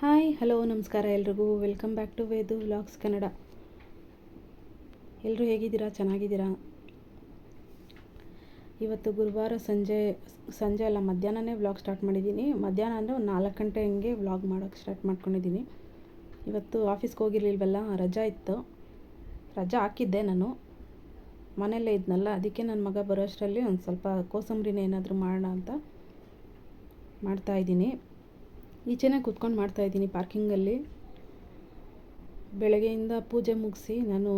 Hi, hello, ನಮಸ್ಕಾರ ಎಲ್ರಿಗೂ. Welcome back to Vedu vlogs Kannada ಎಲ್ಲರೂ ಹೇಗಿದ್ದೀರಾ? ಚೆನ್ನಾಗಿದ್ದೀರಾ? ಇವತ್ತು ಗುರುವಾರ ಸಂಜೆ ಸಂಜೆ ಅಲ್ಲ, ಮಧ್ಯಾಹ್ನನೇ ವ್ಲಾಗ್ ಸ್ಟಾರ್ಟ್ ಮಾಡಿದ್ದೀನಿ. ಮಧ್ಯಾಹ್ನ ಅಂದರೆ ಒಂದು ನಾಲ್ಕು ಗಂಟೆ ಹಂಗೆ ವ್ಲಾಗ್ ಮಾಡೋಕ್ಕೆ ಸ್ಟಾರ್ಟ್ ಮಾಡ್ಕೊಂಡಿದ್ದೀನಿ. ಇವತ್ತು ಆಫೀಸ್ಗೆ ಹೋಗಿರ್ಲಿಲ್ವಲ್ಲ, ರಜಾ ಇತ್ತು. ರಜಾ ಹಾಕಿದ್ದೆ ನಾನು. ಮನೆಯಲ್ಲೇ ಇದ್ನಲ್ಲ, ಅದಕ್ಕೆ ನನ್ನ ಮಗ ಬರೋಷ್ಟರಲ್ಲಿ ಒಂದು ಸ್ವಲ್ಪ ಕೋಸಂಬರಿನ ಏನಾದರೂ ಮಾಡೋಣ ಅಂತ ಮಾಡ್ತಾಯಿದ್ದೀನಿ ಈಚೆನೇ ಕೂತ್ಕೊಂಡು ಮಾಡ್ತಾಯಿದ್ದೀನಿ ಪಾರ್ಕಿಂಗಲ್ಲಿ. ಬೆಳಗ್ಗೆಯಿಂದ ಪೂಜೆ ಮುಗಿಸಿ ನಾನು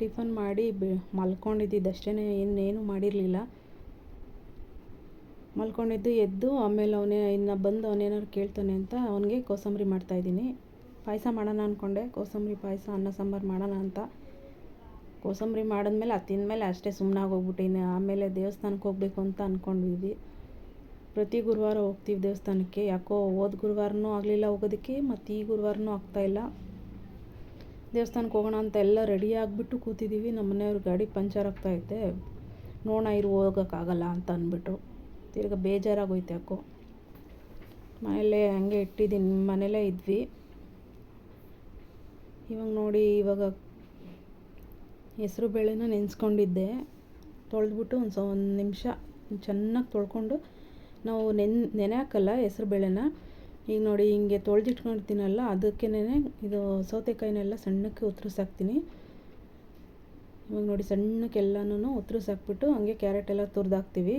ಟಿಫನ್ ಮಾಡಿ ಬೆ ಮಲ್ಕೊಂಡಿದ್ದಷ್ಟೇ ಇನ್ನೇನು ಮಾಡಿರಲಿಲ್ಲ. ಮಲ್ಕೊಂಡಿದ್ದು ಎದ್ದು ಆಮೇಲೆ ಅವನೇ, ಇನ್ನು ಬಂದು ಅವನೇನಾದ್ರು ಕೇಳ್ತಾನೆ ಅಂತ ಅವನಿಗೆ ಕೋಸಂಬರಿ ಮಾಡ್ತಾಯಿದ್ದೀನಿ ಪಾಯಸ ಮಾಡೋಣ ಅಂದ್ಕೊಂಡೆ ಕೋಸಂಬರಿ ಪಾಯಸ, ಅನ್ನ ಸಾಂಬಾರು ಮಾಡೋಣ ಅಂತ. ಕೋಸಂಬರಿ ಮಾಡಿದ್ಮೇಲೆ, ಅದು ತಿಂದಮೇಲೆ ಅಷ್ಟೇ ಸುಮ್ಮನಾಗೋಗ್ಬಿಟ್ಟಿನಿ ಆಮೇಲೆ ದೇವಸ್ಥಾನಕ್ಕೆ ಹೋಗಬೇಕು ಅಂತ ಅಂದ್ಕೊಂಡಿದ್ವಿ ಪ್ರತಿ ಗುರುವಾರ ಹೋಗ್ತೀವಿ ದೇವಸ್ಥಾನಕ್ಕೆ. ಯಾಕೋ ಹೋದ ಗುರುವಾರನೂ ಆಗಲಿಲ್ಲ ಹೋಗೋದಕ್ಕೆ ಮತ್ತು ಈ ಗುರುವಾರನೂ ಆಗ್ತಾಯಿಲ್ಲ ದೇವಸ್ಥಾನಕ್ಕೆ ಹೋಗೋಣ ಅಂತ ಎಲ್ಲ ರೆಡಿ ಆಗಿಬಿಟ್ಟು ಕೂತಿದ್ದೀವಿ ನಮ್ಮ ಮನೆಯವ್ರ ಗಾಡಿ ಪಂಚರ್ ಆಗ್ತಾಯಿದೆ ನೋಡೋಣ ಇರು ಹೋಗೋಕ್ಕಾಗಲ್ಲ ಅಂತ ಅಂದ್ಬಿಟ್ಟು. ತಿರ್ಗಿ ಬೇಜಾರಾಗೋಯ್ತು ಯಾಕೋ. ಮನೆಯಲ್ಲೇ ಹಂಗೆ ಇಟ್ಟಿದ್ದೀನಿ ಮನೇಲೇ ಇದ್ವಿ. ಇವಾಗ ನೋಡಿ ಇವಾಗ ಹೆಸರು ಬೇಳೆನ ನೆನೆಸ್ಕೊಂಡಿದ್ದೆ. ತೊಳೆದ್ಬಿಟ್ಟು ಒಂದು ಸ, ಒಂದು ನಿಮಿಷ ಚೆನ್ನಾಗಿ ತೊಳ್ಕೊಂಡು ನಾವು ನೆನ್, ನೆನೆ ಹಾಕಲ್ಲ ಹೆಸ್ರು ಬೇಳೆನ ಈಗ ನೋಡಿ ಹಿಂಗೆ ತೊಳೆದಿಟ್ಕೊಂಡಿರ್ತೀನಲ್ಲ ಅದಕ್ಕೇನೆ ಇದು ಸೌತೆಕಾಯಿನೆಲ್ಲ ಸಣ್ಣಕ್ಕೆ ಉತ್ತರಿಸಾಕ್ತೀನಿ. ಇವಾಗ ನೋಡಿ ಸಣ್ಣಕ್ಕೆಲ್ಲನೂ ಉತ್ತರಿಸಾಕ್ಬಿಟ್ಟು ಹಂಗೆ ಕ್ಯಾರೆಟ್ ಎಲ್ಲ ತುರಿದಾಕ್ತೀವಿ.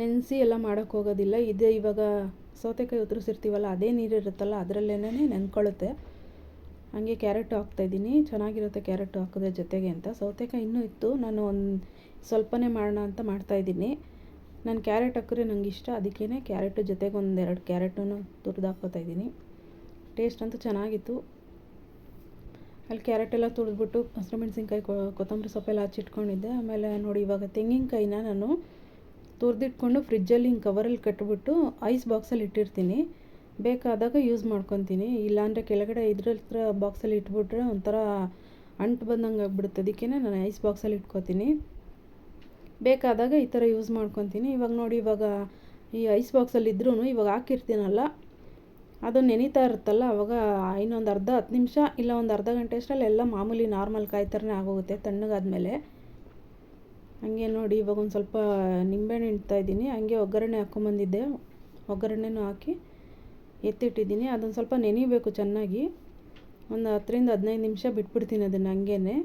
ನೆನೆಸಿ ಎಲ್ಲ ಮಾಡೋಕ್ಕೆ ಹೋಗೋದಿಲ್ಲ. ಇದೇ ಇವಾಗ ಸೌತೆಕಾಯಿ ಉತ್ತರಿಸಿರ್ತೀವಲ್ಲ, ಅದೇ ನೀರಿರುತ್ತಲ್ಲ ಅದರಲ್ಲೇ ನೆನ್ಕೊಳ್ಳುತ್ತೆ. ಹಂಗೆ ಕ್ಯಾರೆಟ್ ಹಾಕ್ತಾಯಿದ್ದೀನಿ ಚೆನ್ನಾಗಿರುತ್ತೆ ಕ್ಯಾರೆಟ್ ಹಾಕಿದ್ರೆ ಜೊತೆಗೆ ಅಂತ. ಸೌತೆಕಾಯಿ ಇನ್ನೂ ಇತ್ತು. ನಾನು ಒಂದು ಸ್ವಲ್ಪನೇ ಮಾಡೋಣ ಅಂತ ಮಾಡ್ತಾಯಿದ್ದೀನಿ ನಾನು ಕ್ಯಾರೆಟ್ ಹಾಕಿದ್ರೆ ನಂಗೆ ಇಷ್ಟ. ಅದಕ್ಕೇ ಕ್ಯಾರೆಟ್ ಜೊತೆಗೆ ಒಂದೆರಡು ಕ್ಯಾರೆಟನ್ನು ತುರಿದು ಹಾಕ್ಕೋತಾ ಇದ್ದೀನಿ. ಟೇಸ್ಟ್ ಅಂತೂ ಚೆನ್ನಾಗಿತ್ತು. ಅಲ್ಲಿ ಕ್ಯಾರೆಟ್ ಎಲ್ಲ ಹಸಿರು ಮೆಣಸಿನ್ಕಾಯಿ ಕೊತ್ತಂಬರಿ ಸೊಪ್ಪೆಲ್ಲ ಹಚ್ಚಿಟ್ಕೊಂಡಿದ್ದೆ ಆಮೇಲೆ ನೋಡಿ ಇವಾಗ ತೆಂಗಿನಕಾಯಿನ ನಾನು ತುರಿದಿಟ್ಕೊಂಡು ಫ್ರಿಜ್ಜಲ್ಲಿ ಹಿಂಗೆ ಕವರಲ್ಲಿ ಕಟ್ಬಿಟ್ಟು ಐಸ್ ಬಾಕ್ಸಲ್ಲಿ ಇಟ್ಟಿರ್ತೀನಿ. ಬೇಕಾದಾಗ ಯೂಸ್ ಮಾಡ್ಕೊತೀನಿ. ಇಲ್ಲಾಂದರೆ ಕೆಳಗಡೆ ಇದ್ರ ಹತ್ರ ಬಾಕ್ಸಲ್ಲಿ ಇಟ್ಬಿಟ್ರೆ ಒಂಥರ ಅಂಟು ಬಂದಂಗೆ ಆಗ್ಬಿಡುತ್ತೆ. ಅದಕ್ಕೆ ನಾನು ಐಸ್ ಬಾಕ್ಸಲ್ಲಿ ಇಟ್ಕೊತೀನಿ. ಬೇಕಾದಾಗ ಈ ಥರ ಯೂಸ್ ಮಾಡ್ಕೊತೀನಿ. ಇವಾಗ ನೋಡಿ, ಇವಾಗ ಈ ಐಸ್ ಬಾಕ್ಸಲ್ಲಿ ಇದ್ರೂ ಇವಾಗ ಹಾಕಿರ್ತೀನಲ್ಲ ಅದು ನೆನೀತಾ ಇರುತ್ತಲ್ಲ, ಅವಾಗ ಇನ್ನೊಂದು ಅರ್ಧ ಹತ್ತು ನಿಮಿಷ ಇಲ್ಲ ಒಂದು ಅರ್ಧ ಗಂಟೆ ಅಷ್ಟರಲ್ಲಿ ಎಲ್ಲ ಮಾಮೂಲಿ ನಾರ್ಮಲ್ ಕಾಯಿ ಥರನೇ ಆಗೋಗುತ್ತೆ ತಣ್ಣಗಾದ್ಮೇಲೆ. ಹಂಗೆ ನೋಡಿ, ಇವಾಗ ಒಂದು ಸ್ವಲ್ಪ ನಿಂಬೆಹಣ್ಣು ಇಡ್ತಾಯಿದ್ದೀನಿ ಹಂಗೆ ಒಗ್ಗರಣೆ ಹಾಕ್ಕೊಂಬಂದಿದ್ದೆ ಒಗ್ಗರಣೆನೂ ಹಾಕಿ ಎತ್ತಿಟ್ಟಿದ್ದೀನಿ. ಅದೊಂದು ಸ್ವಲ್ಪ ನೆನಿಬೇಕು ಚೆನ್ನಾಗಿ. ಒಂದು ಹತ್ತರಿಂದ ಹದಿನೈದು ನಿಮಿಷ ಬಿಟ್ಬಿಡ್ತೀನಿ ಅದನ್ನು ಹಂಗೇ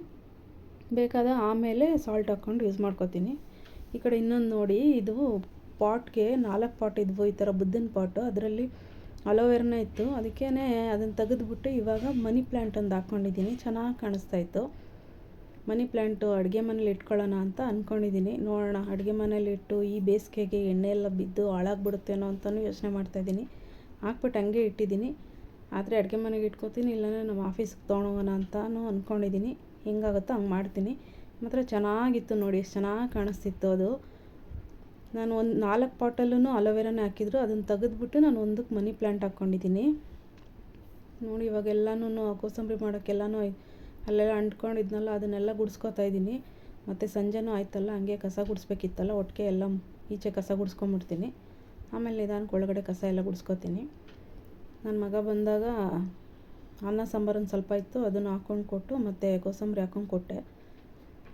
ಬೇಕಾದ ಆಮೇಲೆ ಸಾಲ್ಟ್ ಹಾಕ್ಕೊಂಡು ಯೂಸ್ ಮಾಡ್ಕೊತೀನಿ. ಈ ಕಡೆ ಇನ್ನೊಂದು ನೋಡಿ, ಇದು ಪಾಟ್ಗೆ ನಾಲ್ಕು ಪಾಟ್ ಇದ್ವು, ಈ ಥರ ಬುದ್ಧನ ಪಾಟು ಅದರಲ್ಲಿ ಅಲೋವೆರನೇ ಇತ್ತು. ಅದಕ್ಕೇ ಅದನ್ನು ತೆಗೆದುಬಿಟ್ಟು ಇವಾಗ ಮನಿ ಪ್ಲ್ಯಾಂಟ್ ಒಂದು ಹಾಕ್ಕೊಂಡಿದ್ದೀನಿ ಚೆನ್ನಾಗಿ ಕಾಣಿಸ್ತಾ ಇತ್ತು. ಮನಿ ಪ್ಲ್ಯಾಂಟು ಅಡುಗೆ ಮನೇಲಿ ಇಟ್ಕೊಳ್ಳೋಣ ಅಂತ ಅಂದ್ಕೊಂಡಿದ್ದೀನಿ ನೋಡೋಣ, ಅಡುಗೆ ಮನೇಲಿ ಇಟ್ಟು ಈ ಬೇಸಿಗೆಗೆ ಎಣ್ಣೆ ಎಲ್ಲ ಬಿದ್ದು ಹಾಳಾಗ್ಬಿಡುತ್ತೇನೋ ಅಂತಲೂ ಯೋಚನೆ ಮಾಡ್ತಾಯಿದ್ದೀನಿ ಹಾಕ್ಬಿಟ್ಟು ಹಂಗೆ ಇಟ್ಟಿದ್ದೀನಿ. ಆದರೆ ಅಡುಗೆ ಮನೆಗೆ ಇಟ್ಕೋತೀನಿ, ಇಲ್ಲಾಂದರೆ ನಮ್ಮ ಆಫೀಸ್ಗೆ ತೊಗೊಂಡೋಗೋಣ ಅಂತಲೂ ಅಂದ್ಕೊಂಡಿದ್ದೀನಿ ಹೆಂಗಾಗುತ್ತೋ ಹಂಗೆ ಮಾಡ್ತೀನಿ. ಮಾತ್ರ ಚೆನ್ನಾಗಿತ್ತು ನೋಡಿ, ಎಷ್ಟು ಚೆನ್ನಾಗಿ ಕಾಣಿಸ್ತಿತ್ತು ಅದು. ನಾನು ಒಂದು ನಾಲ್ಕು ಪಾಟಲ್ಲೂ ಅಲೋವೆರಾನೇ ಹಾಕಿದ್ರು. ಅದನ್ನು ತೆಗೆದ್ಬಿಟ್ಟು ನಾನು ಒಂದಕ್ಕೆ ಮನಿ ಪ್ಲ್ಯಾಂಟ್ ಹಾಕ್ಕೊಂಡಿದ್ದೀನಿ. ನೋಡಿ, ಇವಾಗ ಎಲ್ಲನೂ ಕೋಸಂಬರಿ ಮಾಡೋಕ್ಕೆಲ್ಲನೂ ಅಲ್ಲೆಲ್ಲ ಅಂಟ್ಕೊಂಡಿದ್ನಲ್ಲ, ಅದನ್ನೆಲ್ಲ ಗುಡಿಸ್ಕೊತಾ ಇದ್ದೀನಿ. ಮತ್ತು ಸಂಜೆನೂ ಆಯ್ತಲ್ಲ, ಹಂಗೆ ಕಸ ಗುಡಿಸ್ಬೇಕಿತ್ತಲ್ಲ, ಒಟ್ಟಿಗೆ ಎಲ್ಲ ಈಚೆ ಕಸ ಗುಡಿಸ್ಕೊಂಬಿಡ್ತೀನಿ. ಆಮೇಲೆ ನಿಧಾನಕ್ಕೆ ಒಳಗಡೆ ಕಸ ಎಲ್ಲ ಗುಡಿಸ್ಕೊತೀನಿ. ನನ್ನ ಮಗ ಬಂದಾಗ ಅನ್ನ ಸಾಂಬಾರು ಒಂದು ಸ್ವಲ್ಪ ಇತ್ತು, ಅದನ್ನು ಹಾಕ್ಕೊಂಡು ಕೊಟ್ಟು ಮತ್ತು ಕೋಸಂಬರಿ ಹಾಕ್ಕೊಂಡು ಕೊಟ್ಟೆ.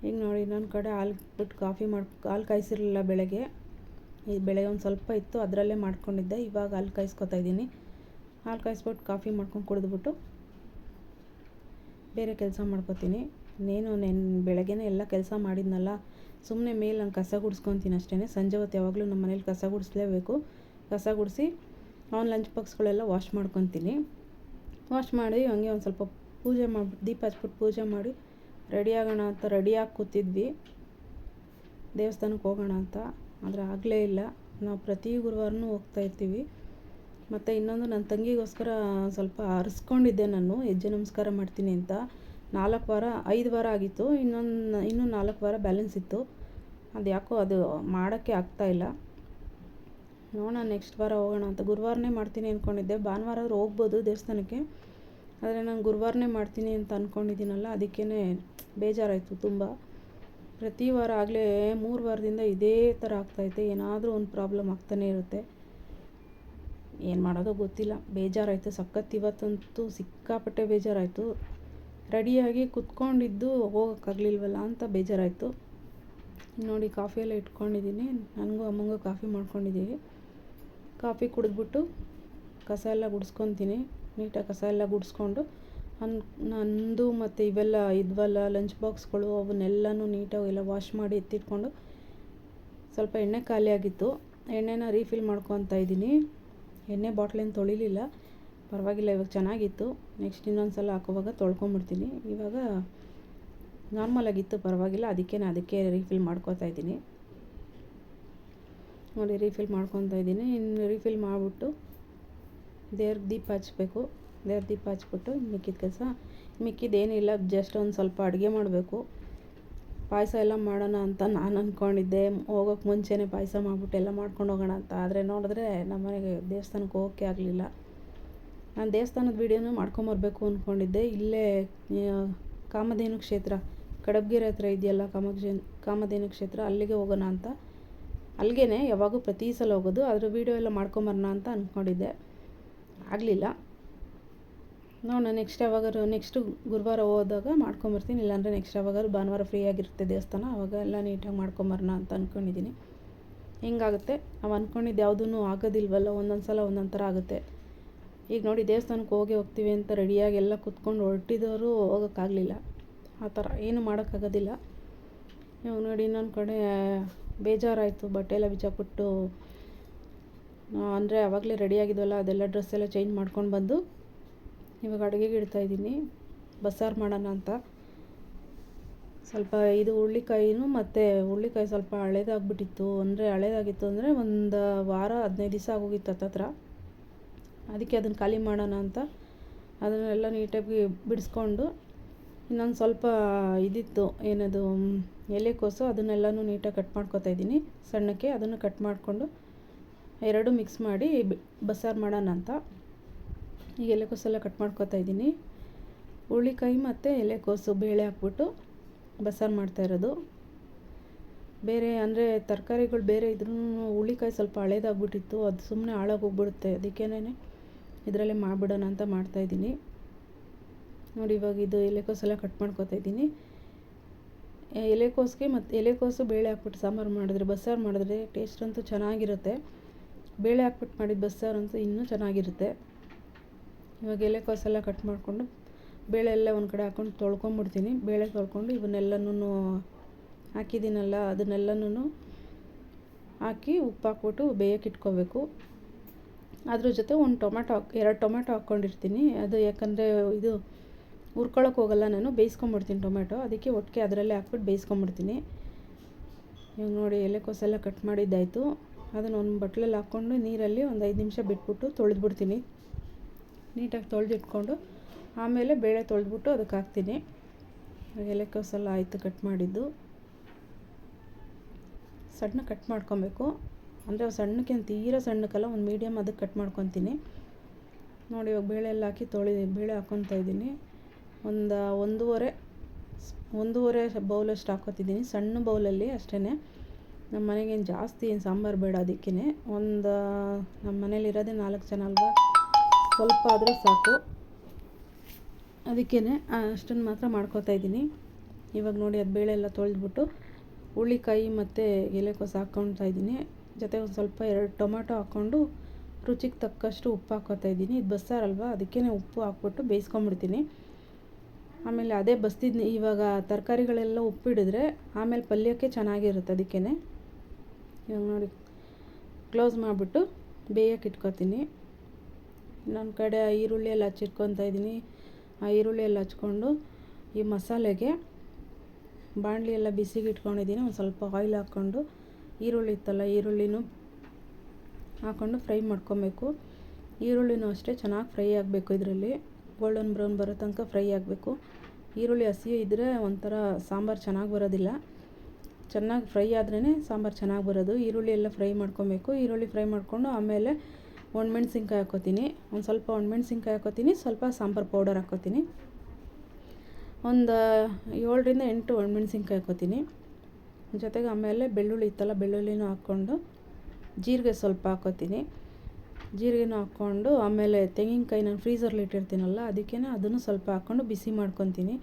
ಈಗ ನೋಡಿ, ಇನ್ನೊಂದು ಕಡೆ ಹಾಲು ಬಿಟ್ಟು ಕಾಫಿ ಮಾಡಿ, ಹಾಲು ಕಾಯಿಸಿರಲಿಲ್ಲ ಬೆಳಗ್ಗೆ. ಈ ಬೆಳಗ್ಗೆ ಒಂದು ಸ್ವಲ್ಪ ಇತ್ತು, ಅದರಲ್ಲೇ ಮಾಡ್ಕೊಂಡಿದ್ದೆ. ಇವಾಗ ಹಾಲು ಕಾಯಿಸ್ಕೊತಾ ಇದ್ದೀನಿ. ಹಾಲು ಕಾಯಿಸ್ಬಿಟ್ಟು ಕಾಫಿ ಮಾಡ್ಕೊಂಡು ಕುಡಿದ್ಬಿಟ್ಟು ಬೇರೆ ಕೆಲಸ ಮಾಡ್ಕೊತೀನಿ. ನೇನು ನೆನ್, ಬೆಳಗ್ಗೆನೇ ಎಲ್ಲ ಕೆಲಸ ಮಾಡಿದ್ನಲ್ಲ ಸುಮ್ಮನೆ ಮೇಲೆ ನಾನು ಕಸ ಗುಡಿಸ್ಕೊತೀನಿ ಅಷ್ಟೇ ಸಂಜೆ ಹೊತ್ತು ಯಾವಾಗಲೂ ನಮ್ಮ ಮನೇಲಿ ಕಸ ಗುಡಿಸ್ಲೇಬೇಕು. ಕಸ ಗುಡಿಸಿ, ಅವ್ನ ಲಂಚ್ ಬಾಕ್ಸ್ಗಳೆಲ್ಲ ವಾಶ್ ಮಾಡ್ಕೊತೀನಿ. ವಾಶ್ ಮಾಡಿ, ಹಂಗೆ ಒಂದು ಸ್ವಲ್ಪ ಪೂಜೆ ಮಾಡಿ, ದೀಪ ಹಚ್ಬಿಟ್ಟು ಪೂಜೆ ಮಾಡಿ ರೆಡಿ ಆಗೋಣ ಅಂತ ರೆಡಿಯಾಗಿ ಕೂತಿದ್ವಿ. ದೇವಸ್ಥಾನಕ್ಕೆ ಹೋಗೋಣ ಅಂತ, ಆದರೆ ಆಗಲೇ ಇಲ್ಲ. ನಾವು ಪ್ರತಿ ಗುರುವಾರನೂ ಹೋಗ್ತಾ ಇರ್ತೀವಿ. ಮತ್ತು ಇನ್ನೊಂದು ನನ್ನ ತಂಗಿಗೋಸ್ಕರ ಸ್ವಲ್ಪ ಅರಿಸ್ಕೊಂಡಿದ್ದೆ ನಾನು, ಹೆಜ್ಜೆ ನಮಸ್ಕಾರ ಮಾಡ್ತೀನಿ ಅಂತ. ನಾಲ್ಕು ವಾರ, ಐದು ವಾರ ಆಗಿತ್ತು. ಇನ್ನೊಂದು, ಇನ್ನೂ ನಾಲ್ಕು ವಾರ ಬ್ಯಾಲೆನ್ಸ್ ಇತ್ತು. ಅದು ಯಾಕೋ ಅದು ಮಾಡೋಕ್ಕೆ ಆಗ್ತಾಯಿಲ್ಲ ನೋಡೋಣ ನೆಕ್ಸ್ಟ್ ವಾರ ಹೋಗೋಣ ಅಂತ. ಗುರುವಾರನೇ ಮಾಡ್ತೀನಿ ಅಂದ್ಕೊಂಡಿದ್ದೆ ಭಾನುವಾರ ಹೋಗ್ಬೋದು ದೇವಸ್ಥಾನಕ್ಕೆ. ಆದರೆ ನಾನು ಗುರುವಾರನೇ ಮಾಡ್ತೀನಿ ಅಂತ ಅಂದ್ಕೊಂಡಿದ್ದೀನಲ್ಲ ಅದಕ್ಕೇ ಬೇಜಾರಾಯಿತು ತುಂಬ. ಪ್ರತಿ ವಾರ ಆಗಲೇ ಮೂರು ವಾರದಿಂದ ಇದೇ ಥರ ಆಗ್ತಾಯಿದೆ ಏನಾದರೂ ಒಂದು ಪ್ರಾಬ್ಲಮ್ ಆಗ್ತಾನೇ ಇರುತ್ತೆ. ಏನು ಮಾಡೋದೋ ಗೊತ್ತಿಲ್ಲ. ಬೇಜಾರಾಯಿತು. ಸಖತ್ ಇವತ್ತಂತೂ ಸಿಕ್ಕಾಪಟ್ಟೆ ಬೇಜಾರಾಯಿತು. ರೆಡಿಯಾಗಿ ಕುತ್ಕೊಂಡಿದ್ದು ಹೋಗೋಕ್ಕಾಗಲಿಲ್ವಲ್ಲ ಅಂತ ಬೇಜಾರಾಯಿತು. ನೋಡಿ ಕಾಫಿ ಎಲ್ಲ ಇಟ್ಕೊಂಡಿದ್ದೀನಿ. ನನಗೂ ಅಮ್ಮಂಗೂ ಕಾಫಿ ಮಾಡ್ಕೊಂಡಿದ್ದೀವಿ. ಕಾಫಿ ಕುಡಿದ್ಬಿಟ್ಟು ಕಸ ಎಲ್ಲ ಗುಡಿಸ್ಕೊತೀನಿ. ನೀಟಾಗಿ ಕಸ ಎಲ್ಲ ಗುಡಿಸ್ಕೊಂಡು ಅನ್ ನಂದು ಮತ್ತು ಇವೆಲ್ಲ ಇದ್ವಲ್ಲ ಲಂಚ್ ಬಾಕ್ಸ್ಗಳು ಅವನ್ನೆಲ್ಲನೂ ನೀಟಾಗಿ ಎಲ್ಲ ವಾಶ್ ಮಾಡಿ ಎತ್ತಿಟ್ಕೊಂಡು ಸ್ವಲ್ಪ ಎಣ್ಣೆ ಖಾಲಿಯಾಗಿತ್ತು ಎಣ್ಣೆನ ರೀಫಿಲ್ ಮಾಡ್ಕೊತಾ ಇದ್ದೀನಿ. ಎಣ್ಣೆ ಬಾಟ್ಲೇನು ತೊಳಿಲಿಲ್ಲ. ಪರವಾಗಿಲ್ಲ, ಇವಾಗ ಚೆನ್ನಾಗಿತ್ತು. ನೆಕ್ಸ್ಟ್ ಇನ್ನೊಂದು ಸಲ ಹಾಕೋವಾಗ ತೊಳ್ಕೊಂಬಿಡ್ತೀನಿ. ಇವಾಗ ನಾರ್ಮಲಾಗಿತ್ತು ಪರವಾಗಿಲ್ಲ. ಅದಕ್ಕೆ ನಾನು ಅದಕ್ಕೆ ರೀಫಿಲ್ ಮಾಡ್ಕೊತಾ ಇದ್ದೀನಿ. ನೋಡಿ ರೀಫಿಲ್ ಮಾಡ್ಕೊತಾ ಇದ್ದೀನಿ. ಇನ್ನು ರೀಫಿಲ್ ಮಾಡಿಬಿಟ್ಟು ದೇವ್ರ ದೀಪ ಹಚ್ಬೇಕು. ದೇವ್ರ ದೀಪ ಹಚ್ಬಿಟ್ಟು ಮಿಕ್ಕಿದ ಕೆಲಸ. ಮಿಕ್ಕಿದ್ದೇನಿಲ್ಲ ಜಸ್ಟ್ ಒಂದು ಸ್ವಲ್ಪ ಅಡುಗೆ ಮಾಡಬೇಕು. ಪಾಯಸ ಎಲ್ಲ ಮಾಡೋಣ ಅಂತ ನಾನು ಅಂದ್ಕೊಂಡಿದ್ದೆ ಹೋಗೋಕ್ಕೆ ಮುಂಚೆನೇ ಪಾಯಸ ಮಾಡಿಬಿಟ್ಟು ಎಲ್ಲ ಮಾಡ್ಕೊಂಡು ಹೋಗೋಣ ಅಂತ. ಆದರೆ ನೋಡಿದ್ರೆ ನಮ್ಮ ಮನೆಗೆ ದೇವಸ್ಥಾನಕ್ಕೆ ಹೋಗೋಕ್ಕೆ ಆಗಲಿಲ್ಲ. ನಾನು ದೇವಸ್ಥಾನದ ವೀಡಿಯೋನೂ ಮಾಡ್ಕೊಂಬರ್ಬೇಕು ಅಂದ್ಕೊಂಡಿದ್ದೆ ಇಲ್ಲೇ ಕಾಮಧೇನು ಕ್ಷೇತ್ರ. ಕಡಬ್ಗೆರೆ ಹತ್ರ ಇದೆಯಲ್ಲ ಕಾಮಕ್ಷೇ, ಕಾಮಧೇನು ಕ್ಷೇತ್ರ, ಅಲ್ಲಿಗೆ ಹೋಗೋಣ ಅಂತ. ಅಲ್ಲಿಗೆ ಯಾವಾಗೂ ಪ್ರತಿ ಸಲ ಹೋಗೋದು ಅದ್ರ ವೀಡಿಯೋ ಎಲ್ಲ ಮಾಡ್ಕೊಂಬರೋಣ ಅಂತ ಅಂದ್ಕೊಂಡಿದ್ದೆ ಆಗಲಿಲ್ಲ. ನೋಡೋಣ ನೆಕ್ಸ್ಟ್ ಯಾವಾಗಾರು ನೆಕ್ಸ್ಟು ಗುರುವಾರ ಹೋದಾಗ ಮಾಡ್ಕೊಂಬರ್ತೀನಿ, ಇಲ್ಲಾಂದರೆ ನೆಕ್ಸ್ಟ್ ಯಾವಾಗಾದ್ರು ಭಾನುವಾರ ಫ್ರೀ ಆಗಿರುತ್ತೆ ದೇವಸ್ಥಾನ, ಅವಾಗ ಎಲ್ಲ ನೀಟಾಗಿ ಮಾಡ್ಕೊಂಬರೋಣ ಅಂತ ಅಂದ್ಕೊಂಡಿದ್ದೀನಿ ಹಿಂಗಾಗುತ್ತೆ? ನಾವು ಅಂದ್ಕೊಂಡಿದ್ದು ಯಾವುದೂ ಆಗೋದಿಲ್ವಲ್ಲ, ಒಂದೊಂದು ಸಲ ಒಂದೊಂದು ಥರ ಆಗುತ್ತೆ. ಈಗ ನೋಡಿ, ದೇವಸ್ಥಾನಕ್ಕೆ ಹೋಗಿ ಹೋಗ್ತೀವಿ ಅಂತ ರೆಡಿಯಾಗಿ ಎಲ್ಲ ಕುತ್ಕೊಂಡು ಹೊರಟಿದವರು ಹೋಗೋಕ್ಕಾಗಲಿಲ್ಲ. ಆ ಥರ, ಏನು ಮಾಡೋಕ್ಕಾಗೋದಿಲ್ಲ. ಇವಾಗ ನೋಡಿ, ಇನ್ನೊಂದು ಕಡೆ ಬೇಜಾರಾಯಿತು, ಬಟ್ಟೆ ಎಲ್ಲ ಬಿಚ್ಚಾಕ್ಬಿಟ್ಟು ಅಂದರೆ ಆವಾಗಲೇ ರೆಡಿಯಾಗಿದ್ವಲ್ಲ ಅದೆಲ್ಲ ಡ್ರೆಸ್ ಎಲ್ಲ ಚೇಂಜ್ ಮಾಡ್ಕೊಂಡು ಬಂದು, ಇವಾಗ ಅಡುಗೆಗೆ ಇಡ್ತಾಯಿದ್ದೀನಿ ಬಸ್ಸಾರು ಮಾಡೋಣ ಅಂತ. ಸ್ವಲ್ಪ ಇದು ಹುಳ್ಳಿಕಾಯಿನೂ ಮತ್ತು ಹುಳ್ಳಿಕಾಯಿ ಸ್ವಲ್ಪ ಹಳೇದಾಗ್ಬಿಟ್ಟಿತ್ತು. ಅಂದರೆ ಹಳೇದಾಗಿತ್ತು ಅಂದರೆ ಒಂದು ವಾರ, ಹದಿನೈದು ದಿವಸ ಆಗೋಗಿತ್ತು ಹತ್ತತ್ರ ಅದಕ್ಕೆ ಅದನ್ನು ಖಾಲಿ ಮಾಡೋಣ ಅಂತ. ಅದನ್ನೆಲ್ಲ ನೀಟಾಗಿ ಬಿಡಿಸ್ಕೊಂಡು ಇನ್ನೊಂದು ಸ್ವಲ್ಪ ಇದಿತ್ತು, ಏನದು ಎಲೆಕೋಸು ಅದನ್ನೆಲ್ಲನೂ ನೀಟಾಗಿ ಕಟ್ ಮಾಡ್ಕೊತಾ ಇದ್ದೀನಿ. ಸಣ್ಣಕ್ಕೆ ಅದನ್ನು ಕಟ್ ಮಾಡಿಕೊಂಡು ಎರಡು ಮಿಕ್ಸ್ ಮಾಡಿ ಬಸ್ಸಾರು ಮಾಡೋಣ ಅಂತ. ಈಗ ಎಲೆಕೋಸೆಲ್ಲ ಕಟ್ ಮಾಡ್ಕೊತಾ ಇದ್ದೀನಿ. ಹುಳಿಕಾಯಿ ಮತ್ತು ಎಲೆಕೋಸು ಬೇಳೆ ಹಾಕ್ಬಿಟ್ಟು ಬಸ್ಸಾರು ಮಾಡ್ತಾಯಿರೋದು ಬೇರೆ ಅಂದರೆ ತರಕಾರಿಗಳು ಬೇರೆ ಇದ್ರೂ ಹುಳಿಕಾಯಿ ಸ್ವಲ್ಪ ಹಳೇದಾಗ್ಬಿಟ್ಟಿತ್ತು, ಅದು ಸುಮ್ಮನೆ ಹಾಳಾಗೋಗ್ಬಿಡುತ್ತೆ ಅದಕ್ಕೇನೆ ಇದರಲ್ಲೇ ಮಾಡಿಬಿಡೋಣ ಅಂತ ಮಾಡ್ತಾಯಿದ್ದೀನಿ ನೋಡಿ, ಇವಾಗ ಇದು ಎಲೆಕೋಸೆಲ್ಲ ಕಟ್ ಮಾಡ್ಕೊತಾ ಇದ್ದೀನಿ. ಎಲೆಕೋಸಿಗೆ ಮತ್ತು ಎಲೆಕೋಸು ಬೇಳೆ ಹಾಕ್ಬಿಟ್ಟು ಸಾಂಬಾರು ಮಾಡಿದ್ರೆ, ಬಸ್ಸಾರು ಮಾಡಿದ್ರೆ ಟೇಸ್ಟ್ ಅಂತೂ ಚೆನ್ನಾಗಿರುತ್ತೆ. ಬೇಳೆ ಹಾಕ್ಬಿಟ್ಟು ಮಾಡಿದ ಬಸ್ಸಾರು ಅಂತೂ ಇನ್ನೂ ಚೆನ್ನಾಗಿರುತ್ತೆ. ಇವಾಗ ಎಲೆಕೋಸೆಲ್ಲ ಕಟ್ ಮಾಡಿಕೊಂಡು ಬೇಳೆ ಎಲ್ಲ ಒಂದು ಕಡೆ ಹಾಕ್ಕೊಂಡು ತೊಳ್ಕೊಂಬಿಡ್ತೀನಿ. ಬೇಳೆ ತೊಳ್ಕೊಂಡು ಇವನ್ನೆಲ್ಲನೂ ಹಾಕಿದ್ದೀನಲ್ಲ ಅದನ್ನೆಲ್ಲನೂ ಹಾಕಿ ಉಪ್ಪು ಹಾಕ್ಬಿಟ್ಟು ಬೇಯಕ್ಕೆ ಇಟ್ಕೋಬೇಕು. ಅದ್ರ ಜೊತೆ ಒಂದು ಟೊಮೆಟೊ ಹಾಕ್, ಎರಡು ಟೊಮೆಟೊ ಹಾಕ್ಕೊಂಡಿರ್ತೀನಿ ಅದು ಯಾಕಂದರೆ ಇದು ಹುರ್ಕೊಳಕ್ಕೆ ಹೋಗಲ್ಲ ನಾನು, ಬೇಯಿಸ್ಕೊಂಬಿಡ್ತೀನಿ ಟೊಮೆಟೊ ಅದಕ್ಕೆ ಒಟ್ಟಿಗೆ ಅದರಲ್ಲೇ ಹಾಕ್ಬಿಟ್ಟು ಬೇಯಿಸ್ಕೊಂಬಿಡ್ತೀನಿ. ಇವಾಗ ನೋಡಿ ಎಲೆಕೋಸೆಲ್ಲ ಕಟ್ ಮಾಡಿದ್ದಾಯಿತು. ಅದನ್ನು ಒಂದು ಬಟ್ಲಲ್ಲಿ ಹಾಕ್ಕೊಂಡು ನೀರಲ್ಲಿ ಒಂದು ಐದು ನಿಮಿಷ ಬಿಟ್ಬಿಟ್ಟು ತೊಳೆದ್ಬಿಡ್ತೀನಿ. ನೀಟಾಗಿ ತೊಳೆದಿಟ್ಕೊಂಡು ಆಮೇಲೆ ಬೇಳೆ ತೊಳೆದ್ಬಿಟ್ಟು ಅದಕ್ಕೆ ಹಾಕ್ತೀನಿ. ಎಲೆಕೋಸೆಲ್ಲ ಆಯಿತು ಕಟ್ ಮಾಡಿದ್ದು. ಸಣ್ಣ ಕಟ್ ಮಾಡ್ಕೊಬೇಕು. ಅಂದರೆ ಸಣ್ಣಕ್ಕೆ ತೀರಾ ಸಣ್ಣಕ್ಕಲ್ಲ, ಒಂದು ಮೀಡಿಯಮ್ ಅದಕ್ಕೆ ಕಟ್ ಮಾಡ್ಕೊತೀನಿ. ನೋಡಿ ಇವಾಗ ಬೇಳೆ ಎಲ್ಲ ಹಾಕಿ ತೊಳಿ, ಬೇಳೆ ಹಾಕ್ಕೊತಾ ಇದ್ದೀನಿ. ಒಂದು, ಒಂದೂವರೆ ಒಂದೂವರೆ ಬೌಲಷ್ಟು ಹಾಕ್ಕೊತಿದ್ದೀನಿ ಸಣ್ಣ ಬೌಲಲ್ಲಿ ಅಷ್ಟೇ ನಮ್ಮ ಮನೆಗೇನು ಜಾಸ್ತಿ ಏನು ಸಾಂಬಾರು ಬೇಡ ಅದಕ್ಕೇ ಒಂದು ನಮ್ಮ ಮನೇಲಿ ಇರೋದೇ ನಾಲ್ಕು ಜನ ಅಲ್ವಾ? ಸ್ವಲ್ಪ ಆದರೆ ಸಾಕು. ಅದಕ್ಕೇ ಅಷ್ಟನ್ನು ಮಾತ್ರ ಮಾಡ್ಕೊತಾ ಇದ್ದೀನಿ. ಇವಾಗ ನೋಡಿ ಅದು ಬೇಳೆ ಎಲ್ಲ ತೊಳೆದ್ಬಿಟ್ಟು ಹುಳ್ಳಿಕಾಯಿ ಮತ್ತು ಎಲೆಕೋಸು ಹಾಕ್ಕೊಳ್ತಾ ಇದ್ದೀನಿ. ಜೊತೆಗೆ ಒಂದು ಸ್ವಲ್ಪ ಎರಡು ಟೊಮ್ಯಾಟೊ ಹಾಕ್ಕೊಂಡು ರುಚಿಗೆ ತಕ್ಕಷ್ಟು ಉಪ್ಪು ಹಾಕೋತಾ ಇದ್ದೀನಿ. ಇದು ಬಸ್ಸಾರಲ್ವ ಅದಕ್ಕೇ ಉಪ್ಪು ಹಾಕ್ಬಿಟ್ಟು ಬೇಯಿಸ್ಕೊಂಬಿಡ್ತೀನಿ ಆಮೇಲೆ ಅದೇ ಬಸ್ತಿದ್ನಿ ಇವಾಗ ತರಕಾರಿಗಳೆಲ್ಲ ಉಪ್ಪಿಡಿದ್ರೆ ಆಮೇಲೆ ಪಲ್ಯಕ್ಕೆ ಚೆನ್ನಾಗಿರುತ್ತೆ ಅದಕ್ಕೇ ಇವಾಗ ನೋಡಿ ಕ್ಲೋಸ್ ಮಾಡಿಬಿಟ್ಟು ಬೇಯಕ್ಕೆ ಇಟ್ಕೊತೀನಿ. ನನ್ನ ಕಡೆ ಈರುಳ್ಳಿ ಎಲ್ಲ ಹಚ್ಚಿಟ್ಕೊತಾ ಇದ್ದೀನಿ. ಆ ಈರುಳ್ಳಿ ಎಲ್ಲ ಹಚ್ಕೊಂಡು ಈ ಮಸಾಲೆಗೆ ಬಾಣಲಿ ಎಲ್ಲ ಬಿಸಿಗೆ ಇಟ್ಕೊಂಡಿದ್ದೀನಿ. ಒಂದು ಸ್ವಲ್ಪ ಆಯಿಲ್ ಹಾಕ್ಕೊಂಡು ಈರುಳ್ಳಿ ಇತ್ತಲ್ಲ, ಈರುಳ್ಳಿನೂ ಹಾಕ್ಕೊಂಡು ಫ್ರೈ ಮಾಡ್ಕೊಬೇಕು. ಈರುಳ್ಳಿನೂ ಅಷ್ಟೇ ಚೆನ್ನಾಗಿ ಫ್ರೈ ಆಗಬೇಕು ಇದರಲ್ಲಿ. ಗೋಲ್ಡನ್ ಬ್ರೌನ್ ಬರೋ ತನಕ ಫ್ರೈ ಆಗಬೇಕು. ಈರುಳ್ಳಿ ಹಸಿ ಇದ್ದರೆ ಒಂಥರ ಸಾಂಬಾರು ಚೆನ್ನಾಗಿ ಬರೋದಿಲ್ಲ. ಚೆನ್ನಾಗಿ ಫ್ರೈ ಆದ್ರೇ ಸಾಂಬಾರು ಚೆನ್ನಾಗಿ ಬರೋದು. ಈರುಳ್ಳಿ ಎಲ್ಲ ಫ್ರೈ ಮಾಡ್ಕೊಬೇಕು. ಈರುಳ್ಳಿ ಫ್ರೈ ಮಾಡಿಕೊಂಡು ಆಮೇಲೆ ಒಣಮೆಣ್ಸಿನ್ಕಾಯಿ ಹಾಕೋತೀನಿ. ಒಂದು ಸ್ವಲ್ಪ ಒಣಮೆಣ್ಸಿನ್ಕಾಯಿ ಹಾಕೋತೀನಿ, ಸ್ವಲ್ಪ ಸಾಂಬಾರು ಪೌಡರ್ ಹಾಕ್ಕೋತೀನಿ ಒಂದು, ಏಳರಿಂದ ಎಂಟು ಒಣಮೆಣ್ಸಿನ್ಕಾಯಿ ಹಾಕೋತೀನಿ. ಜೊತೆಗೆ ಆಮೇಲೆ ಬೆಳ್ಳುಳ್ಳಿ ಇತ್ತಲ್ಲ, ಬೆಳ್ಳುಳ್ಳಿನೂ ಹಾಕ್ಕೊಂಡು ಜೀರಿಗೆ ಸ್ವಲ್ಪ ಹಾಕ್ಕೋತೀನಿ ಜೀರಿಗೆನೂ ಹಾಕ್ಕೊಂಡು, ಆಮೇಲೆ ತೆಂಗಿನಕಾಯಿ ನಾನು ಫ್ರೀಝರ್ಲಿ ಇಟ್ಟಿರ್ತೀನಲ್ಲ ಅದಕ್ಕೆ ಅದನ್ನು ಸ್ವಲ್ಪ ಹಾಕ್ಕೊಂಡು ಬಿಸಿ ಮಾಡ್ಕೊತೀನಿ.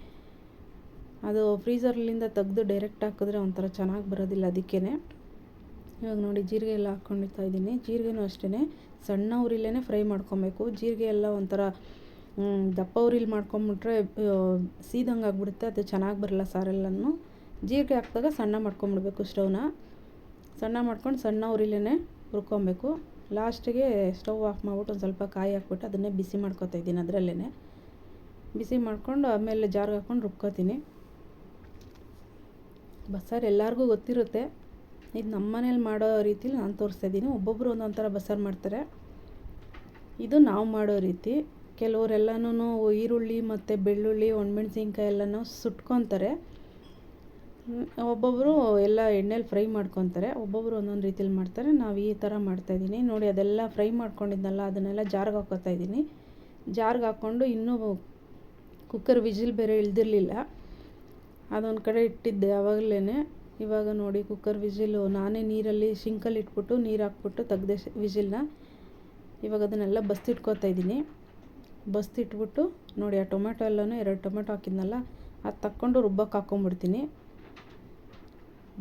ಅದು ಫ್ರೀಝರ್ಲಿಂದ ತೆಗೆದು ಡೈರೆಕ್ಟ್ ಹಾಕಿದ್ರೆ ಒಂಥರ ಚೆನ್ನಾಗಿ ಬರೋದಿಲ್ಲ ಅದಕ್ಕೇ ಇವಾಗ ನೋಡಿ, ಜೀರಿಗೆ ಎಲ್ಲ ಹಾಕ್ಕೊಂಡಿರ್ತಾ ಇದ್ದೀನಿ. ಜೀರಿಗೆನೂ ಅಷ್ಟೇ ಸಣ್ಣ ಉರಿಲೇ ಫ್ರೈ ಮಾಡ್ಕೊಬೇಕು. ಜೀರಿಗೆ ಎಲ್ಲ ಒಂಥರ ದಪ್ಪ ಉರಿಲಿ ಮಾಡ್ಕೊಂಬಿಟ್ರೆ ಸೀದಂಗೆ ಆಗಿಬಿಡುತ್ತೆ, ಅದು ಚೆನ್ನಾಗಿ ಬರಲ್ಲ ಸಾರೆಲ್ಲನೂ. ಜೀರಿಗೆ ಹಾಕಿದಾಗ ಸಣ್ಣ ಮಾಡ್ಕೊಂಬಿಡ್ಬೇಕು ಸ್ಟವ್ನ. ಸಣ್ಣ ಮಾಡ್ಕೊಂಡು ಸಣ್ಣ ಉರಿಲೇ ಹುರ್ಕೊಬೇಕು. ಲಾಸ್ಟಿಗೆ ಸ್ಟವ್ ಆಫ್ ಮಾಡ್ಬಿಟ್ಟು ಒಂದು ಸ್ವಲ್ಪ ಕಾಯಿ ಹಾಕ್ಬಿಟ್ಟು ಅದನ್ನೇ ಬಿಸಿ ಮಾಡ್ಕೊತಾ ಇದ್ದೀನಿ ಅದರಲ್ಲೇ ಬಿಸಿ ಮಾಡ್ಕೊಂಡು ಆಮೇಲೆ ಜಾರ್ಗೆ ಹಾಕ್ಕೊಂಡು ರುಬ್ಕೋತೀನಿ. ಬಸ್ಸಾರು ಎಲ್ಲರಿಗೂ ಗೊತ್ತಿರುತ್ತೆ. ಇದು ನಮ್ಮ ಮನೇಲಿ ಮಾಡೋ ರೀತಿಲಿ ನಾನು ತೋರಿಸ್ತಾ ಇದ್ದೀನಿ. ಒಬ್ಬೊಬ್ಬರು ಒಂದೊಂದು ಥರ ಬಸ್ಸಾರು ಮಾಡ್ತಾರೆ. ಇದು ನಾವು ಮಾಡೋ ರೀತಿ. ಕೆಲವರೆಲ್ಲನೂ ಈರುಳ್ಳಿ ಮತ್ತು ಬೆಳ್ಳುಳ್ಳಿ, ಒಣಮೆಣ್ಸಿನ್ಕಾಯಿ ಎಲ್ಲನೂ ಸುಟ್ಕೊತಾರೆ. ಒಬ್ಬೊಬ್ಬರು ಎಲ್ಲ ಎಣ್ಣೆಲಿ ಫ್ರೈ ಮಾಡ್ಕೊತಾರೆ ಒಬ್ಬೊಬ್ಬರು ಒಂದೊಂದು ರೀತಿಲಿ ಮಾಡ್ತಾರೆ. ನಾವು ಈ ಥರ ಮಾಡ್ತಾಯಿದ್ದೀನಿ ನೋಡಿ, ಅದೆಲ್ಲ ಫ್ರೈ ಮಾಡ್ಕೊಂಡಿದ್ನಲ್ಲ ಅದನ್ನೆಲ್ಲ ಜಾರ್ಗೆ ಹಾಕೋತಾ ಇದ್ದೀನಿ. ಜಾರ್ಗೆ ಹಾಕ್ಕೊಂಡು ಇನ್ನೂ ಕುಕ್ಕರ್ ವಿಜಿಲ್ ಬೇರೆ ಇಳ್ದಿರಲಿಲ್ಲ ಅದೊಂದು ಕಡೆ ಇಟ್ಟಿದ್ದೆ ಆವಾಗಲೇ ಇವಾಗ ನೋಡಿ, ಕುಕ್ಕರ್ ವಿಜಿಲು ನಾನೇ ನೀರಲ್ಲಿ ಶಿಂಕಲ್ಲಿ ಇಟ್ಬಿಟ್ಟು ನೀರು ಹಾಕ್ಬಿಟ್ಟು ತೆಗ್ದೆ ವಿಜಿಲ್ನ ಇವಾಗ ಅದನ್ನೆಲ್ಲ ಬಸ್ತಿಟ್ಕೋತಾ ಇದ್ದೀನಿ. ಬಸ್ತಿಟ್ಬಿಟ್ಟು ನೋಡಿ, ಆ ಟೊಮೆಟೊ ಎಲ್ಲನೂ ಎರಡು ಟೊಮೆಟೊ ಹಾಕಿದ್ನಲ್ಲ, ಅದು ತಕ್ಕೊಂಡು ರುಬ್ಬಕ್ಕೆ ಹಾಕ್ಕೊಂಬಿಡ್ತೀನಿ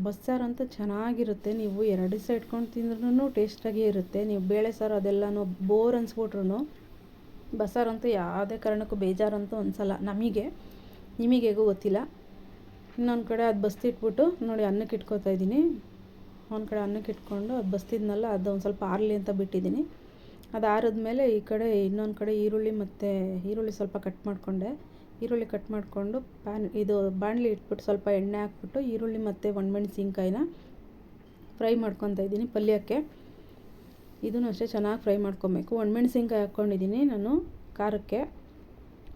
ಬಸ್ಸಾರು ಚೆನ್ನಾಗಿರುತ್ತೆ. ನೀವು ಎರಡು ದಿವಸ ಇಟ್ಕೊಂಡು ತಿಂದ್ರೂ ಟೇಸ್ಟಾಗೇ ಇರುತ್ತೆ. ನೀವು ಬೇಳೆ ಸಾರು ಅದೆಲ್ಲನೂ ಬೋರ್ ಅನ್ಸ್ಬಿಟ್ರು ಬಸ್ಸಾರಂತೂ ಯಾವುದೇ ಕಾರಣಕ್ಕೂ ಬೇಜಾರಂತೂ ಅನ್ಸಲ್ಲ ನಮಗೆ. ನಿಮಗೆ ಗೊತ್ತಿಲ್ಲ. ಇನ್ನೊಂದು ಕಡೆ ಅದು ಬಸ್ತಿಟ್ಬಿಟ್ಟು ನೋಡಿ ಅನ್ನಕ್ಕೆ ಇಟ್ಕೋತಾ ಇದ್ದೀನಿ. ಒಂದು ಕಡೆ ಅನ್ನಕ್ಕೆ ಇಟ್ಕೊಂಡು ಅದು ಬಸ್ತಿದ್ನಲ್ಲ ಅದು ಒಂದು ಸ್ವಲ್ಪ ಆರಲಿ ಅಂತ ಬಿಟ್ಟಿದ್ದೀನಿ. ಅದು ಆರಿದ್ಮೇಲೆ ಈ ಕಡೆ ಇನ್ನೊಂದು ಕಡೆ ಈರುಳ್ಳಿ ಮತ್ತು ಈರುಳ್ಳಿ ಸ್ವಲ್ಪ ಕಟ್ ಮಾಡಿಕೊಂಡೆ. ಈರುಳ್ಳಿ ಕಟ್ ಮಾಡಿಕೊಂಡು ಪ್ಯಾನ್ ಇದು ಬಾಣಲಿ ಇಟ್ಬಿಟ್ಟು ಸ್ವಲ್ಪ ಎಣ್ಣೆ ಹಾಕ್ಬಿಟ್ಟು ಈರುಳ್ಳಿ ಮತ್ತು ಒಣಮೆಣ್ಸಿನ್ಕಾಯಿನ ಫ್ರೈ ಮಾಡ್ಕೊತಾ ಇದ್ದೀನಿ ಪಲ್ಯಕ್ಕೆ. ಇದನ್ನು ಅಷ್ಟೇ ಚೆನ್ನಾಗಿ ಫ್ರೈ ಮಾಡ್ಕೊಬೇಕು. ಒಣಮೆಣಸಿನ್ಕಾಯಿ ಹಾಕ್ಕೊಂಡಿದ್ದೀನಿ ನಾನು ಖಾರಕ್ಕೆ.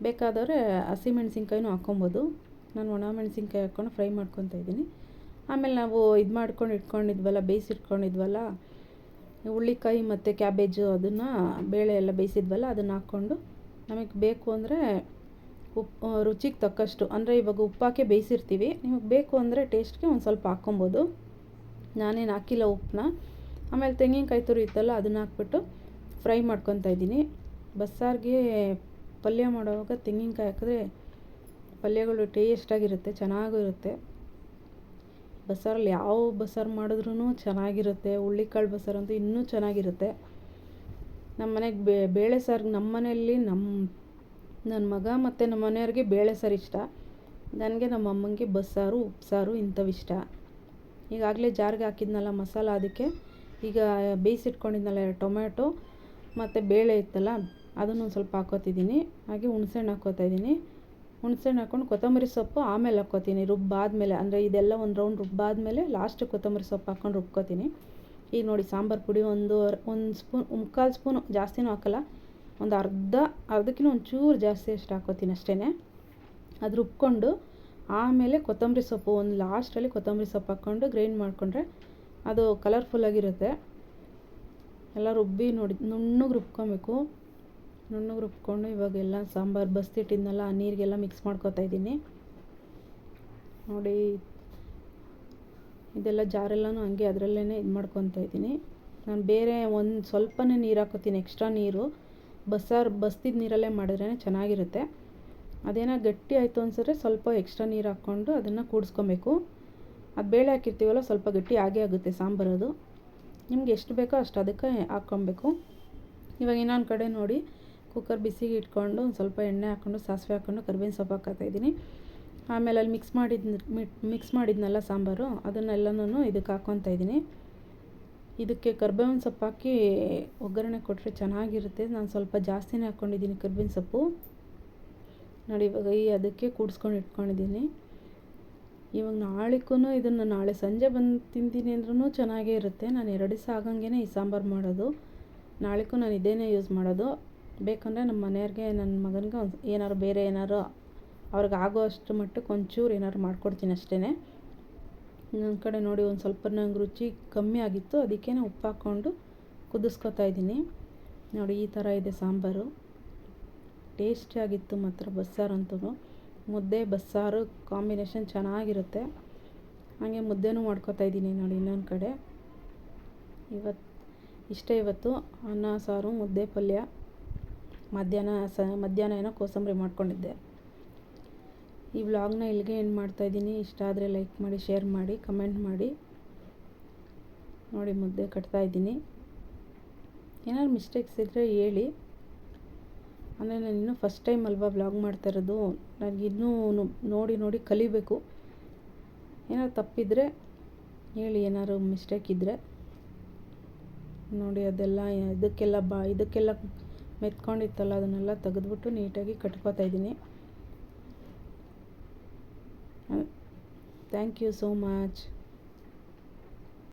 ಬೇಕಾದವರೆ ಹಸಿಮೆಣ್ಸಿನ್ಕಾಯಿನೂ ಹಾಕ್ಕೊಬೋದು. ನಾನು ಒಣ ಮೆಣಸಿನ್ಕಾಯಿ ಹಾಕ್ಕೊಂಡು ಫ್ರೈ ಮಾಡ್ಕೊತಾ ಇದ್ದೀನಿ. ಆಮೇಲೆ ನಾವು ಇದು ಮಾಡ್ಕೊಂಡು ಇಟ್ಕೊಂಡಿದ್ವಲ್ಲ, ಬೇಯಿಸಿಟ್ಕೊಂಡಿದ್ವಲ್ಲ ಹುಳ್ಳಿಕಾಯಿ ಮತ್ತು ಕ್ಯಾಬೇಜು ಅದನ್ನು, ಬೇಳೆ ಎಲ್ಲ ಬೇಯಿಸಿದ್ವಲ್ಲ, ಅದನ್ನು ಹಾಕ್ಕೊಂಡು ನಮಗೆ ಬೇಕು ಅಂದರೆ ಉಪ್ಪು ರುಚಿಗೆ ತಕ್ಕಷ್ಟು, ಅಂದರೆ ಇವಾಗ ಉಪ್ಪಾಕೆ ಬೇಯಿಸಿರ್ತೀವಿ. ನಿಮಗೆ ಬೇಕು ಅಂದರೆ ಟೇಸ್ಟ್ಗೆ ಒಂದು ಸ್ವಲ್ಪ ಹಾಕ್ಕೊಬೋದು. ನಾನೇನು ಹಾಕಿಲ್ಲ ಉಪ್ಪನ್ನ ಆಮೇಲೆ ತೆಂಗಿನಕಾಯಿ ತುರಿ ಇತ್ತಲ್ಲ, ಅದನ್ನ ಹಾಕ್ಬಿಟ್ಟು ಫ್ರೈ ಮಾಡ್ಕೊತಾ ಇದ್ದೀನಿ. ಬಸ್ಸಾರಿಗೆ ಪಲ್ಯ ಮಾಡುವಾಗ ತೆಂಗಿನಕಾಯಿ ಹಾಕಿದ್ರೆ ಪಲ್ಯಗಳು ಟೇಸ್ಟಾಗಿರುತ್ತೆ ಚೆನ್ನಾಗೂ ಇರುತ್ತೆ ಬಸ್ಸಾರಲ್ಲಿ ಯಾವ ಬಸ್ಸಾರು ಮಾಡಿದ್ರೂ ಚೆನ್ನಾಗಿರುತ್ತೆ. ಹುಳ್ಳಿಕಾಳು ಬಸ್ಸಾರು ಇನ್ನೂ ಚೆನ್ನಾಗಿರುತ್ತೆ. ನಮ್ಮ ಮನೆಗೆ ಬೇಳೆ ಸಾರು ನಮ್ಮ ಮನೆಯಲ್ಲಿ ನಮ್ಮ ನನ್ನ ಮಗ ಮತ್ತು ನಮ್ಮ ಮನೆಯವ್ರಿಗೆ ಬೇಳೆ ಸಾರು ಇಷ್ಟ. ನನಗೆ ನಮ್ಮ ಅಮ್ಮನಿಗೆ ಬಸ್ಸಾರು ಉಪ್ಸಾರು ಇಂಥವು ಇಷ್ಟ. ಈಗಾಗಲೇ ಜಾರಿಗೆ ಹಾಕಿದ್ನಲ್ಲ ಮಸಾಲ ಅದಕ್ಕೆ. ಈಗ ಬೇಯಿಸಿಟ್ಕೊಂಡಿದ್ನಲ್ಲ ಟೊಮ್ಯಾಟೊ ಮತ್ತು ಬೇಳೆ ಇತ್ತಲ್ಲ, ಅದನ್ನು ಒಂದು ಸ್ವಲ್ಪ ಹಾಕೋತಿದ್ದೀನಿ ಹಾಗೆ ಹುಣ್ಸೆಹಣ್ಣು ಇದ್ದೀನಿ. ಹುಣ್ಸೆಹಣ್ಣು ಹಾಕ್ಕೊಂಡು ಕೊತ್ತಂಬರಿ ಸೊಪ್ಪು ಆಮೇಲೆ ಹಾಕ್ಕೋತೀನಿ, ರುಬ್ಬಾದಮೇಲೆ. ಅಂದರೆ ಇದೆಲ್ಲ ಒಂದು ರೌಂಡ್ ರುಬ್ಬಾದಮೇಲೆ ಲಾಸ್ಟ್ ಕೊತ್ತಂಬರಿ ಸೊಪ್ಪು ಹಾಕ್ಕೊಂಡು ರುಬ್ಕೋತೀನಿ. ಈಗ ನೋಡಿ ಸಾಂಬಾರು ಪುಡಿ ಒಂದು ಒಂದು ಸ್ಪೂನ್, ಮುಕ್ಕಾಲು ಸ್ಪೂನು ಜಾಸ್ತಿನೂ ಹಾಕಲ್ಲ. ಒಂದು ಅರ್ಧ, ಅರ್ಧಕ್ಕಿಂತ ಒಂಚೂರು ಜಾಸ್ತಿ ಅಷ್ಟು ಹಾಕೋತೀನಿ ಅಷ್ಟೇ ಅದು ರುಬ್ಕೊಂಡು ಆಮೇಲೆ ಕೊತ್ತಂಬರಿ ಸೊಪ್ಪು, ಒಂದು ಲಾಸ್ಟಲ್ಲಿ ಕೊತ್ತಂಬರಿ ಸೊಪ್ಪು ಹಾಕ್ಕೊಂಡು ಗ್ರೈಂಡ್ ಮಾಡಿಕೊಂಡ್ರೆ ಅದು ಕಲರ್ಫುಲ್ಲಾಗಿರುತ್ತೆ ಎಲ್ಲ ರುಬ್ಬಿ ನೋಡಿ, ನುಣ್ಣಗೆ ರುಬ್ಕೊಬೇಕು. ನುಣ್ಣಗೆ ರುಬ್ಕೊಂಡು ಇವಾಗೆಲ್ಲ ಸಾಂಬಾರು ಬಸ್ತಿಟ್ಟಿದ್ನಲ್ಲ ಆ ನೀರಿಗೆಲ್ಲ ಮಿಕ್ಸ್ ಮಾಡ್ಕೊತಾ ಇದ್ದೀನಿ. ನೋಡಿ, ಇದೆಲ್ಲ ಜಾರೆಲ್ಲನೂ ಹಂಗೆ ಅದರಲ್ಲೇ ಇದು ಮಾಡ್ಕೊತಾ ಇದ್ದೀನಿ. ನಾನು ಬೇರೆ ಒಂದು ಸ್ವಲ್ಪನೇ ನೀರು ಹಾಕೋತೀನಿ, ಎಕ್ಸ್ಟ್ರಾ ನೀರು. ಬಸ್ಸಾರು ಬಸ್ದಿದ್ದ ನೀರಲ್ಲೇ ಮಾಡಿದ್ರೇ ಚೆನ್ನಾಗಿರುತ್ತೆ. ಅದೇನೋ ಗಟ್ಟಿ ಆಯಿತು ಅನ್ಸಿದ್ರೆ ಸ್ವಲ್ಪ ಎಕ್ಸ್ಟ್ರಾ ನೀರು ಹಾಕ್ಕೊಂಡು ಅದನ್ನು ಕೂಡಿಸ್ಕೊಬೇಕು. ಅದು ಬೇಳೆ ಹಾಕಿರ್ತೀವಲ್ಲ, ಸ್ವಲ್ಪ ಗಟ್ಟಿ ಆಗೇ ಆಗುತ್ತೆ ಸಾಂಬಾರು ಅದು. ನಿಮ್ಗೆ ಎಷ್ಟು ಬೇಕೋ ಅಷ್ಟು ಅದಕ್ಕೆ ಹಾಕ್ಕೊಬೇಕು. ಇವಾಗ ಇನ್ನೊಂದು ಕಡೆ ನೋಡಿ ಕುಕ್ಕರ್ ಬಿಸಿಗೆ ಇಟ್ಕೊಂಡು ಒಂದು ಸ್ವಲ್ಪ ಎಣ್ಣೆ ಹಾಕ್ಕೊಂಡು, ಸಾಸಿವೆ ಹಾಕ್ಕೊಂಡು ಕರ್ಬೇವಿನ ಸೊಪ್ಪು ಹಾಕ್ತಾಯಿದ್ದೀನಿ ಆಮೇಲೆ ಅಲ್ಲಿ ಮಿಕ್ಸ್ ಮಾಡಿದ ಮಿಕ್ಸ್ ಮಾಡಿದ್ನಲ್ಲ ಸಾಂಬಾರು, ಅದನ್ನೆಲ್ಲನೂ ಇದಕ್ಕೆ ಹಾಕ್ಕೊತಾ ಇದ್ದೀನಿ. ಇದಕ್ಕೆ ಕರ್ಬೇವಿನ ಸೊಪ್ಪು ಹಾಕಿ ಒಗ್ಗರಣೆ ಕೊಟ್ಟರೆ ಚೆನ್ನಾಗಿರುತ್ತೆ. ನಾನು ಸ್ವಲ್ಪ ಜಾಸ್ತಿನೇ ಹಾಕ್ಕೊಂಡಿದ್ದೀನಿ ಕರ್ಬೇವಿನ ಸೊಪ್ಪು. ನೋಡಿ, ಇವಾಗ ಈ ಅದಕ್ಕೆ ಕೂಡಿಸ್ಕೊಂಡು ಇಟ್ಕೊಂಡಿದ್ದೀನಿ. ಇವಾಗ ನಾಳೆಗೂ ಇದನ್ನು ನಾಳೆ ಸಂಜೆ ಬಂದು ತಿಂತೀನಿ ಅಂದ್ರೂ ಚೆನ್ನಾಗೇ ಇರುತ್ತೆ. ನಾನು ಎರಡು ದಿವಸ ಆಗಂಗೆ ಈ ಸಾಂಬಾರು ಮಾಡೋದು. ನಾಳೆಗೂ ನಾನು ಇದೇನೇ ಯೂಸ್ ಮಾಡೋದು. ಬೇಕಂದರೆ ನಮ್ಮ ಮನೆಯವ್ರಿಗೆ ನನ್ನ ಮಗನಿಗೆ ಒಂದು ಏನಾದ್ರು ಬೇರೆ ಏನಾದ್ರು ಅವ್ರಿಗೆ ಆಗೋ ಅಷ್ಟು ಮಟ್ಟಕ್ಕೆ ಒಂಚೂರು ಏನಾದ್ರು ಮಾಡ್ಕೊಡ್ತೀನಿ ಅಷ್ಟೇ ಇನ್ನೊಂದು ಕಡೆ ನೋಡಿ ಒಂದು ಸ್ವಲ್ಪ ನಂಗೆ ರುಚಿ ಕಮ್ಮಿ ಆಗಿತ್ತು. ಅದಕ್ಕೆ ಉಪ್ಪು ಹಾಕ್ಕೊಂಡು ಕುದಿಸ್ಕೊತಾ ಇದ್ದೀನಿ. ನೋಡಿ, ಈ ಥರ ಇದೆ ಸಾಂಬಾರು. ಟೇಸ್ಟಿಯಾಗಿತ್ತು ಮಾತ್ರ ಬಸ್ಸಾರು ಅಂತೂ. ಮುದ್ದೆ, ಬಸ್ಸಾರು ಕಾಂಬಿನೇಷನ್ ಚೆನ್ನಾಗಿರುತ್ತೆ. ಹಾಗೆ ಮುದ್ದೆನೂ ಮಾಡ್ಕೊತಾ ಇದ್ದೀನಿ ನೋಡಿ ಇನ್ನೊಂದು ಕಡೆ. ಇವತ್ತು ಇಷ್ಟೇ ಇವತ್ತು ಅನ್ನ, ಸಾರು, ಮುದ್ದೆ, ಪಲ್ಯ. ಮಧ್ಯಾಹ್ನ ಸ, ಮಧ್ಯಾಹ್ನ ಏನೋ ಕೋಸಂಬರಿ ಮಾಡ್ಕೊಂಡಿದ್ದೆ. ಈ ವ್ಲಾಗ್ನ ಇಲ್ಲಿಗೆ ಎಂಡ್ ಮಾಡ್ತಾಯಿದ್ದೀನಿ ಇಷ್ಟ ಆದರೆ ಲೈಕ್ ಮಾಡಿ ಶೇರ್ ಮಾಡಿ ಕಮೆಂಟ್ ಮಾಡಿ. ನೋಡಿ ಮುದ್ದೆ ಕಟ್ತಾ ಇದ್ದೀನಿ. ಏನಾದ್ರು ಮಿಸ್ಟೇಕ್ಸ್ ಇದ್ದರೆ ಹೇಳಿ. ಅಂದರೆ ನಾನು ಇನ್ನೂ ಫಸ್ಟ್ ಟೈಮ್ ಅಲ್ವಾ ವ್ಲಾಗ್ ಮಾಡ್ತಾ ಇರೋದು? ನನಗೆ ಇನ್ನೂ ನೋಡಿ ನೋಡಿ ಕಲಿಬೇಕು. ಏನಾದ್ರು ತಪ್ಪಿದರೆ ಹೇಳಿ, ಏನಾದ್ರು ಮಿಸ್ಟೇಕ್ ಇದ್ದರೆ ನೋಡಿ, ಅದೆಲ್ಲ, ಇದಕ್ಕೆಲ್ಲ ಬಾ, ಇದಕ್ಕೆಲ್ಲ ಮೆತ್ಕೊಂಡಿತ್ತಲ್ಲ, ಅದನ್ನೆಲ್ಲ ತೆಗೆದ್ಬಿಟ್ಟು ನೀಟಾಗಿ ಕಟ್ಕೋತಾ ಇದ್ದೀನಿ. Thank you so much.